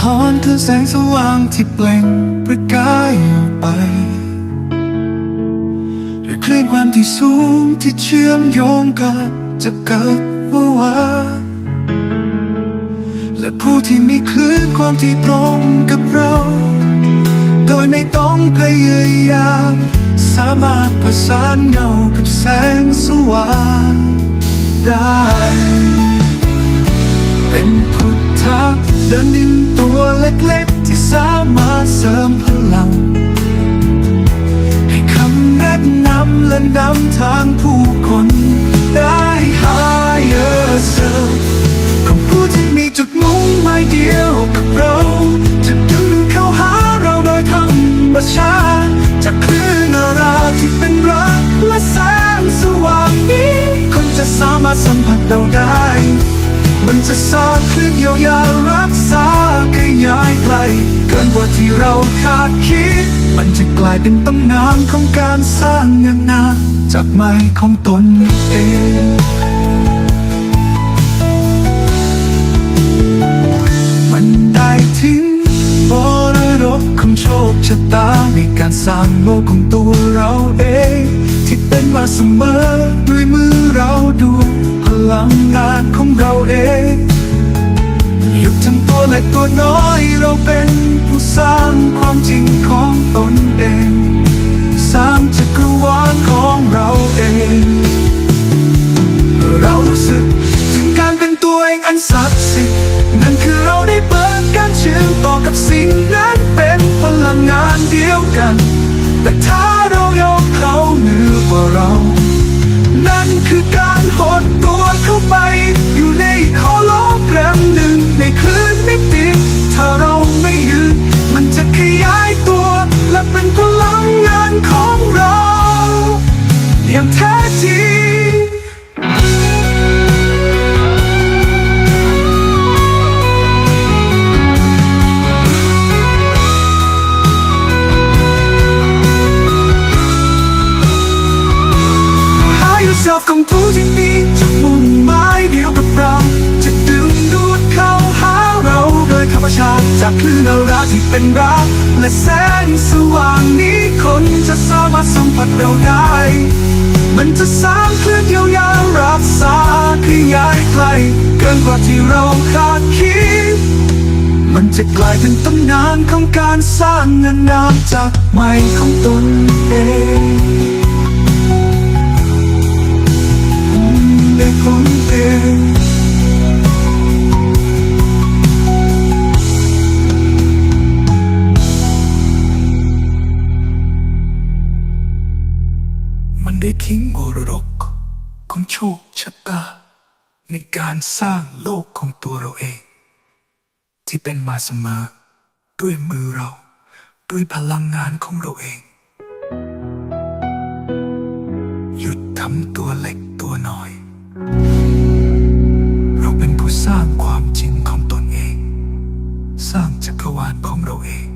ทอนเธอแสงสว่างที่เปล่งประกายออกไปด้วยคลื่นความที่สูงที่เชื่อมโยงกันจะเกิดว่าและผู้ที่มีคลื่นความที่ตรงกับเรา โดยไม่ต้องพยายามสามารถประสานเงากับแสงสว่างได้ เป็นพุทธะเดินดินตัว เล็กๆที่สามารถเสริมพลัง ให้คำแนะนำและนำทางผู้คนได้ higher self ของผู้ที่มีจุดมุ่งหมายเดียวกับเราจะดึงเข้าหาเราโดยธรรมชาติจากคลื่นาราที่เป็นรักและแสงสว่างนี้คนจะสามารถสัมผัสเราได้ มันจะสร้างคลื่นเยียวยารักษา ยายไกล เกินกว่าที่เราคาดคิด มันจะกลายเป็นตำนานของการสร้างเงินนานจากไม้ของตนเองมันได้ทิ้งบรดกของโชคชะตาในการสร้างโลกของตัวเราเอง ที่เป็นมาเสมอด้วยมือเราดูพลังงานของเราเอง ละตัวน้อยเราเป็นผู้สร้างความจริงของตนเอง สร้างจักรวาลของเราเอง เรารู้สึกถึงการเป็นตัวเองอันศักดิ์สิทธิ์นั่นคือเราได้เปิดการเชื่อมต่อกับสิ่งนั้นเป็นพลังงานเดียวกัน แต่ถ้าเรายกเขาเหนือกว่าเรา นั่นคือการหด หา yourself ของผู้ที่มีจุดมุ่งหมายเดียวกับเรา จะดึงดูดเข้าหาเราโดยธรรมชาติจากคลื่นอาราที่เป็นรัก และแสงสว่างนี้คนจะสามารถสัมผัสเราได้ มันจะสร้างคลื่นเยียวยารักษาขยายไกล เกินกว่าที่เราคาดคิด มันจะกลายเป็นตำนานของการสร้างเงินนามจากใหม่ของตนเอง ได้ทิ้งมรดกของโชคชะตาในการสร้างโลกของตัวเราเอง ที่เป็นมาเสมอด้วยมือเรา ด้วยพลังงานของเราเอง หยุดทำตัวเล็กตัวน้อย เราเป็นผู้สร้างความจริงของตนเอง สร้างจักรวาลของเราเอง